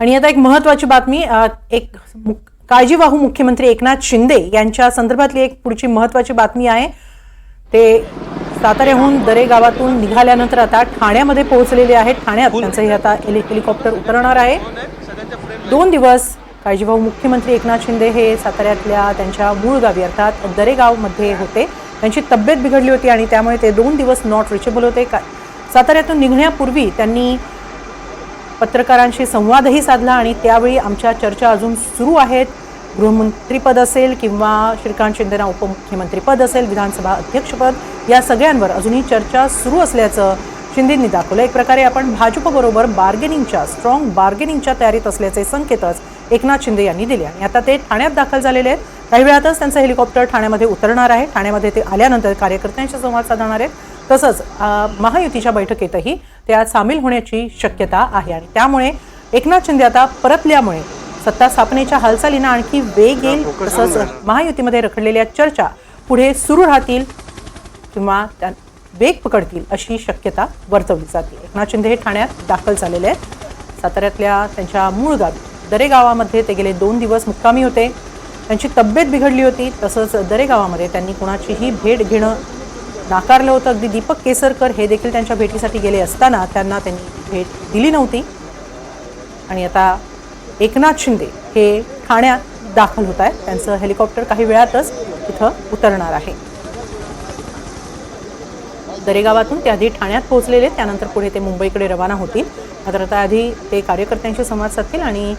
आणि आता एक महत्वाची बातमी एक काळजीवाहू मुख्यमंत्री एकनाथ शिंदे यांच्या संदर्भातली एक पुढची महत्वाची बातमी आहे. ते साताऱ्याहून दरे गावातून निघाल्यानंतर आता ठाण्यामध्ये पोहोचलेले आहेत. ठाण्यात त्यांचं हे आता हेलि- हेलिकॉप्टर उतरणार आहे. दोन दिवस काळजीभाऊ मुख्यमंत्री एकनाथ शिंदे हे साताऱ्यातल्या त्यांच्या मूळ गावी अर्थात दरेगावमध्ये होते. त्यांची तब्येत बिघडली होती आणि त्यामुळे ते दोन दिवस नॉट रिचेबल होते. का साताऱ्यातून निघण्यापूर्वी त्यांनी पत्रकारांशी संवादही साधला आणि त्यावेळी आमच्या चर्चा अजून सुरू आहेत. गृहमंत्रीपद असेल किंवा श्रीकांत शिंदेना उपमुख्यमंत्रीपद असेल विधानसभा अध्यक्षपद या सगळ्यांवर अजूनही चर्चा सुरू असल्याचं शिंदेंनी दाखवलं. एक प्रकारे आपण भाजपबरोबर बार्गेनिंगच्या स्ट्रॉंग बार्गेनिंगच्या तयारीत असल्याचे संकेतच एकनाथ शिंदे यांनी दिले आणि आता ते ठाण्यात दाखल झालेले आहेत. काही वेळातच त्यांचं हेलिकॉप्टर ठाण्यामध्ये उतरणार आहे. ठाण्यामध्ये ते आल्यानंतर कार्यकर्त्यांशी संवाद साधणार आहेत. तसंच महायुतीच्या बैठकीतही ते आज सामील होण्याची शक्यता आहे. आणि त्यामुळे एकनाथ शिंदे आता परतल्यामुळे सत्ता स्थापनेच्या हालचालींना आणखी वेग येईल तसंच महायुतीमध्ये रखडलेल्या चर्चा पुढे सुरू राहतील किंवा त्या वेग पकडतील अशी शक्यता वर्तवली जाते. एकनाथ शिंदे हे ठाण्यात दाखल झालेले आहेत. साताऱ्यातल्या त्यांच्या मूळ गावी दरे गावामध्ये ते गेले दोन दिवस मुक्कामी होते. त्यांची तब्येत बिघडली होती. तसंच दरे गावामध्ये त्यांनी कुणाचीही भेट घेणं नाकारलं होतं. अगदी दीपक केसरकर हे देखील त्यांच्या भेटीसाठी गेले असताना त्यांना त्यांनी भेट दिली नव्हती. आणि आता एकनाथ शिंदे हे ठाण्यात दाखल होत आहेत. त्यांचं हेलिकॉप्टर काही वेळातच इथं उतरणार आहे. दरेगावातून ते आधी ठाण्यात पोहोचलेले. त्यानंतर पुढे ते मुंबईकडे रवाना होतील. मात्र त्याआधी आधी ते कार्यकर्त्यांशी संवाद साधतील आणि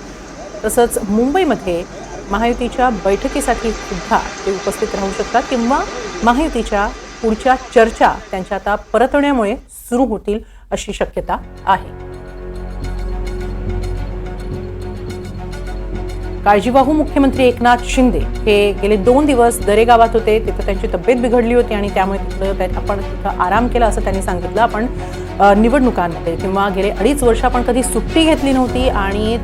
तसंच मुंबईमध्ये महायुतीच्या बैठकीसाठी सुद्धा ते उपस्थित राहू शकतात किंवा महायुतीच्या पुढच्या चर्चा त्यांच्या आता परतण्यामुळे सुरू होतील अशी शक्यता आहे. काळजीवाहू मुख्यमंत्री एकनाथ शिंदे हे गेले दोन दिवस दरेगावात होते. तिथं त्यांची तब्येत बिघडली होती आणि त्यामुळे तिथं आपण तिथं आराम केला असं त्यांनी सांगितलं. आपण निवडणुकांमध्ये किंवा गेले अडीच वर्ष आपण कधी सुट्टी घेतली नव्हती आणि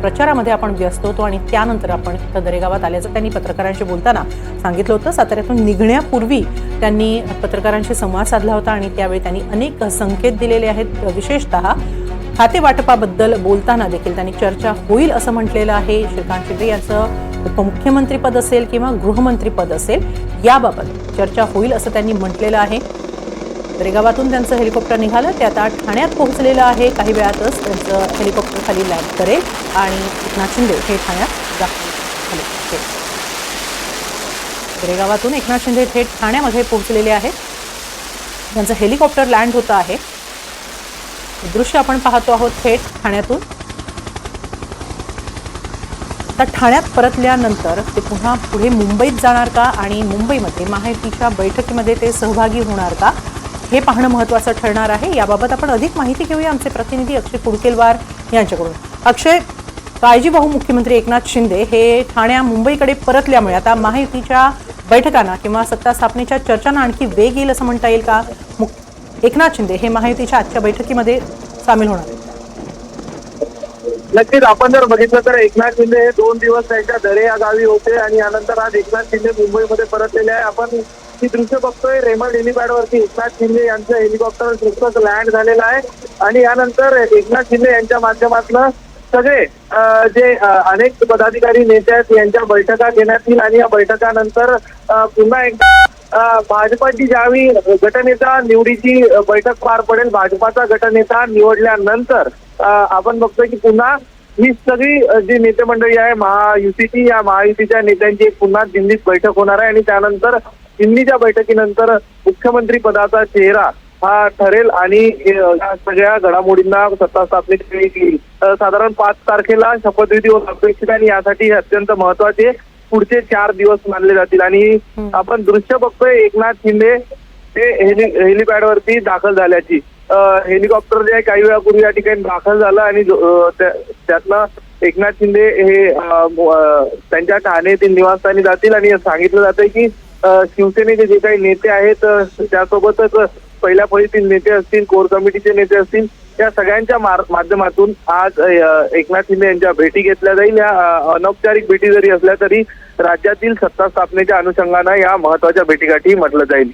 प्रचारामध्ये आपण व्यस्त होतो आणि त्यानंतर आपण दरेगावात आल्याचं त्यांनी पत्रकारांशी बोलताना सांगितलं होतं. साताऱ्यातून निघण्यापूर्वी त्यांनी पत्रकारांशी संवाद साधला होता आणि त्यावेळी त्यांनी अनेक संकेत दिलेले आहेत. विशेषतः खाते वाटपाबद्दल बोलताना देखील त्यांनी चर्चा होईल असं म्हटलेलं आहे. श्रीकांत शिंदे यांचं उपमुख्यमंत्रीपद असेल किंवा गृहमंत्रीपद असेल याबाबत चर्चा होईल असं त्यांनी म्हटलेलं आहे. दरेगावातून त्यांचं हेलिकॉप्टर निघालं. ते आता ठाण्यात पोहोचलेलं आहे. काही वेळातच त्यांचं हेलिकॉप्टर खाली लँड करेल आणि एकनाथ शिंदे हे ठाण्यात दाखल झाले. आहेत. दरेगावातून एकनाथ शिंदे थेट ठाण्यामध्ये पोहोचलेले आहेत. त्यांचं हेलिकॉप्टर लँड होतं आहे. दृश्य आपण पाहतो आहोत थेट ठाण्यातून. आता ठाण्यात परतल्यानंतर ते पुन्हा पुढे मुंबईत जाणार का आणि मुंबईमध्ये माहितीच्या बैठकीमध्ये ते सहभागी होणार का? हे पाहणं महत्त्वाचं ठरणार आहे. याबाबत आपण अधिक माहिती घेऊया. आमचे प्रतिनिधी अक्षय कुडकेलवार यांच्याकडून. अक्षय काळजीवाहू मुख्यमंत्री एकनाथ शिंदे हे ठाण्या मुंबईकडे परतल्यामुळे आता महायुतीच्या बैठकांना किंवा सत्ता स्थापनेच्या चर्चांना आणखी वेग येईल असं म्हणता येईल का? एकनाथ शिंदे हे महायुतीच्या आजच्या बैठकीमध्ये सामील होणार. आहेत. नक्कीच आपण जर बघितलं तर एकनाथ शिंदे हे दोन दिवस त्यांच्या दरे या गावी होते आणि यानंतर आज एकनाथ शिंदे मुंबईमध्ये परतलेले आहे. आपण ही दृश्य बघतोय रेमंड हेलिपॅडवरती एकनाथ शिंदे यांचं हेलिकॉप्टर नुकतंच लँड झालेलं आहे. आणि यानंतर एकनाथ शिंदे यांच्या माध्यमातून सगळे जे अनेक पदाधिकारी नेते आहेत यांच्या बैठका घेण्यात येईल आणि या बैठकानंतर पुन्हा एकदा भाजपाची ज्यावेळी गटनेता निवडीची बैठक पार पडेल भाजपाचा गटनेता निवडल्यानंतर आपण बघतोय की पुन्हा ही सगळी जी नेते मंडळी आहे महायुतीची या महायुतीच्या नेत्यांची पुन्हा दिल्लीत बैठक होणार आहे आणि त्यानंतर दिल्लीच्या बैठकीनंतर मुख्यमंत्री पदाचा चेहरा हा ठरेल आणि या सगळ्या घडामोडींना सत्ता स्थापनेची साधारण पाच तारखेला शपथविधी होत अपेक्षित आणि यासाठी अत्यंत अत्यंत महत्त्वाचे पुढचे चार दिवस मानले जातील. आणि आपण दृश्य बघतोय एकनाथ शिंदे हेली हेलिपॅड वरती दाखल झाल्याची. हेलिकॉप्टर जे आहे काही वेळापूर्वी या ठिकाणी दाखल झालं आणि त्यातनं एकनाथ शिंदे हे त्यांच्या ठाणे येथील निवासस्थानी जातील. आणि सांगितलं जातंय की शिवसेनेचे जे काही नेते आहेत त्यासोबतच पहिल्या फळीतील नेते असतील कोर कमिटीचे नेते असतील या सगळ्यांच्या माध्यमातून आज एकनाथ शिंदे यांच्या भेटी घेतल्या जाईल. या अनौपचारिक भेटी जरी असल्या तरी राज्यातील सत्ता स्थापनेच्या अनुषंगानं या महत्त्वाच्या भेटीगाठी म्हटलं जाईल.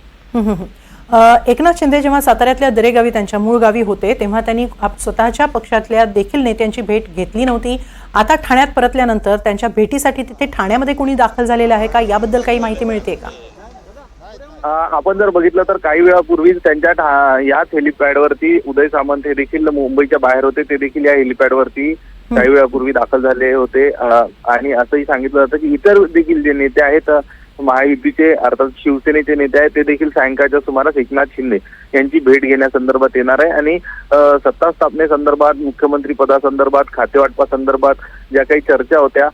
एकनाथ शिंदे जेव्हा साताऱ्यातल्या दरेगावी त्यांच्या मूळ गावी होते तेव्हा त्यांनी स्वतःच्या पक्षातल्या देखील नेत्यांची भेट घेतली नव्हती. आता ठाण्यात परतल्यानंतर त्यांच्या भेटीसाठी तिथे ठाण्यामध्ये कोणी दाखल झालेलं आहे का? याबद्दल काही माहिती मिळते का? आपण जर बघितलं तर काही वेळापूर्वीच त्यांच्या याच हेलिपॅडवरती उदय सामंत हे देखील मुंबईच्या बाहेर होते. ते देखील या हेलिपॅडवरती काही वेळापूर्वी दाखल झाले होते. आणि असंही सांगितलं जातं की इतर देखील जे नेते आहेत महायुतीचे अर्थात शिवसेनेचे नेते आहेत ते देखील सायंकाळच्या सुमारास एकनाथ शिंदे यांची भेट घेण्यासंदर्भात येणार आहे. आणि सत्ता स्थापनेसंदर्भात मुख्यमंत्री पदासंदर्भात खातेवाटपासंदर्भात ज्या काही चर्चा होत्या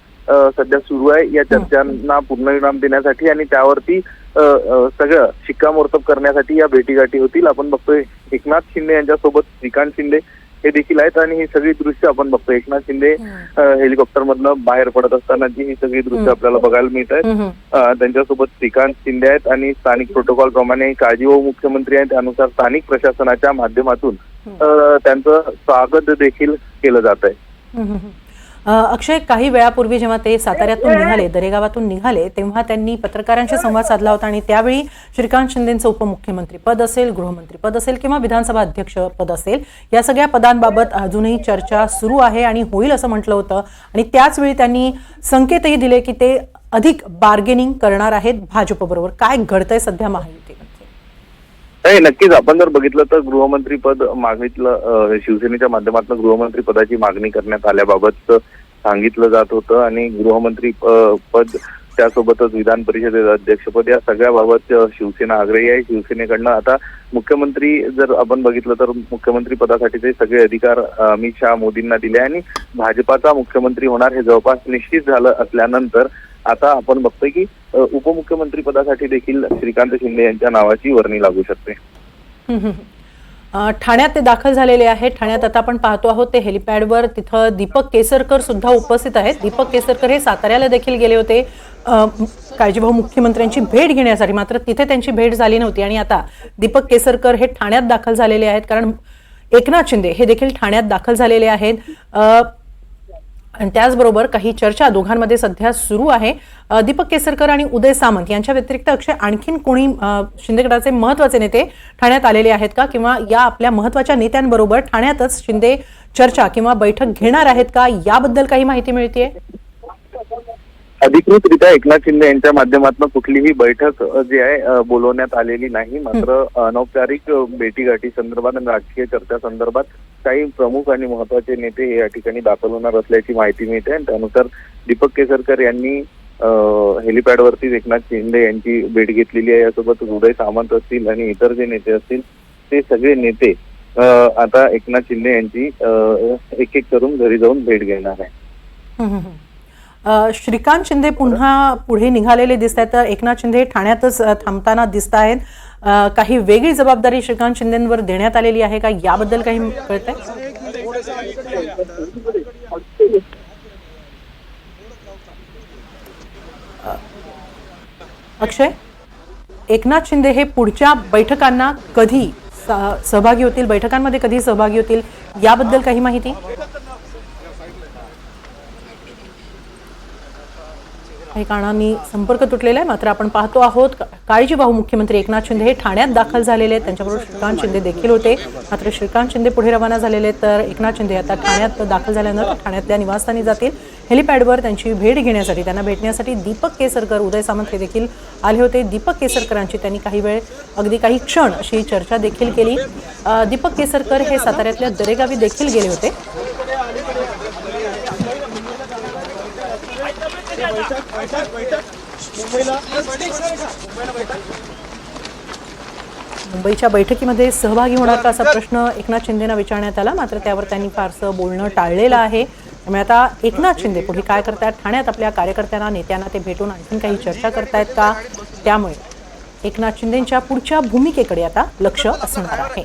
सध्या सुरू आहे. या चर्चांना पूर्णविराम देण्यासाठी आणि त्यावरती सगळं शिक्कामोर्तब करण्यासाठी या भेटीगाठी होतील. आपण बघतोय एकनाथ शिंदे यांच्यासोबत श्रीकांत शिंदे हे देखील आहेत आणि ही सगळी दृश्य आपण बघतोय. एकनाथ शिंदे हेलिकॉप्टर मधनं बाहेर पडत असतानाची ही सगळी दृश्य आपल्याला बघायला मिळत आहेत. त्यांच्यासोबत श्रीकांत शिंदे आहेत आणि स्थानिक प्रोटोकॉल प्रमाणे काळजीवाहू मुख्यमंत्री आहेत. त्यानुसार स्थानिक प्रशासनाच्या माध्यमातून त्यांचं स्वागत देखील केलं जात आहे अक्षय काही वेळापूर्वी जेव्हा ते साताऱ्यातून निघाले दरेगावातून निघाले तेव्हा त्यांनी पत्रकारांशी संवाद साधला होता आणि त्यावेळी श्रीकांत शिंदेचं उपमुख्यमंत्री पद असेल गृहमंत्री पद असेल किंवा विधानसभा अध्यक्ष पद असेल या सगळ्या पदांबाबत अजूनही चर्चा सुरू आहे आणि होईल असं म्हटलं होतं. आणि त्याच वेळी त्यांनी संकेतही दिले की ते अधिक बार्गेनिंग करणार आहेत भाजपबरोबर. काय घडतंय सध्या महायुतीमध्ये नाही नक्कीच. आपण जर बघितलं तर गृहमंत्री पद मागितलं शिवसेनेच्या माध्यमातून गृहमंत्री पदाची मागणी करण्यात आल्याबाबत सांगितलं जात होतं आणि गृहमंत्री पद त्यासोबतच विधान परिषदेचं अध्यक्षपद या सगळ्याबाबत शिवसेना आग्रही आहे. शिवसेनेकडनं आता मुख्यमंत्री जर आपण बघितलं तर मुख्यमंत्री पदासाठीचे सगळे अधिकार अमित शहा मोदींना दिले आणि भाजपाचा मुख्यमंत्री होणार हे जवळपास निश्चित झालं असल्यानंतर आता आपण बघतोय की उपमुख्यमंत्री पदासाठी देखील श्रीकांत शिंदे यांच्या नावाची वर्णी लागू शकते. ठाण्यात ते दाखल झालेले आहेत. ठाण्यात आता आपण पाहतो आहोत ते हेलिपॅडवर तिथं दीपक केसरकर सुद्धा उपस्थित आहेत. दीपक केसरकर हे साताऱ्याला देखील गेले होते. काळजीभाऊ मुख्यमंत्र्यांची भेट घेण्यासाठी मात्र तिथे त्यांची भेट झाली नव्हती. आणि आता दीपक केसरकर हे ठाण्यात दाखल झालेले आहेत. कारण एकनाथ शिंदे हे देखील ठाण्यात दाखल झालेले आहेत. आणि त्याचबरोबर काही चर्चा दोघांमध्ये सध्या सुरू आहे. दीपक केसरकर आणि उदय सामंत यांच्या व्यतिरिक्त अक्षय आणखीन कोणी शिंदे गटाचे महत्त्वाचे नेते ठाण्यात आलेले आहेत का? किंवा या आपल्या महत्त्वाच्या नेत्यांबरोबर ठाण्यातच शिंदे चर्चा किंवा बैठक घेणार आहेत का? याबद्दल काही माहिती मिळते अधिकृतरित्या एकनाथ शिंदे यांच्या माध्यमातून कुठलीही बैठक जी आहे बोलवण्यात आलेली नाही. मात्र अनौपचारिक भेटीगाठी संदर्भात आणि राजकीय चर्चा संदर्भात काही प्रमुख आणि महत्त्वाचे नेते या ठिकाणी दाखल होणार असल्याची माहिती मिळते. आणि त्यानुसार दीपक केसरकर यांनी अ, हेलिपॅडवरती एकनाथ शिंदे यांची भेट घेतलेली आहे. यासोबत उदय सामंत असतील आणि इतर जे नेते असतील ते सगळे नेते आता एकनाथ शिंदे यांची एक एक करून घरी जाऊन भेट घेणार आहे श्रीकांत शिंदे पुन्हा पुढे निघालेले दिसत आहेत. तर एकनाथ शिंदे हे ठाण्यातच थांबताना दिसत आहेत. काही वेगळी जबाबदारी श्रीकांत शिंदेवर देण्यात आलेली आहे का? याबद्दल काही कळत आहे अक्षय एकनाथ शिंदे हे पुढच्या बैठकांना कधी सहभागी होतील? बैठकांमध्ये कधी सहभागी होतील? याबद्दल काही माहिती? काही कारणांनी संपर्क तुटलेला आहे. मात्र आपण पाहतो आहोत का- काळजीवाहू मुख्यमंत्री एकनाथ शिंदे हे ठाण्यात दाखल झालेले आहेत. त्यांच्याबरोबर श्रीकांत शिंदे देखील होते. मात्र श्रीकांत शिंदे पुढे रवाना झालेले तर एकनाथ शिंदे आता ठाण्यात दाखल झाल्यानंतर ठाण्यातल्या निवासस्थानी जातील. हेलिपॅडवर त्यांची भेट घेण्यासाठी त्यांना भेटण्यासाठी दीपक केसरकर उदय सामंत हे देखील आले होते. दीपक केसरकरांची त्यांनी काही वेळ अगदी काही क्षण अशी चर्चा देखील केली. दीपक केसरकर हे साताऱ्यातल्या दरेगावी देखील गेले होते. मुंबईच्या बैठकीमध्ये सहभागी होणार का असा प्रश्न एकनाथ शिंदेना विचारण्यात आला. मात्र त्यावर त्यांनी फारसं बोलणं टाळलेलं आहे. त्यामुळे आता एकनाथ शिंदे पुढे काय करतायत ठाण्यात आपल्या कार्यकर्त्यांना नेत्यांना ते भेटून आणखीन काही चर्चा करतायत का? त्यामुळे एकनाथ शिंदेच्या पुढच्या भूमिकेकडे आता लक्ष असणार आहे.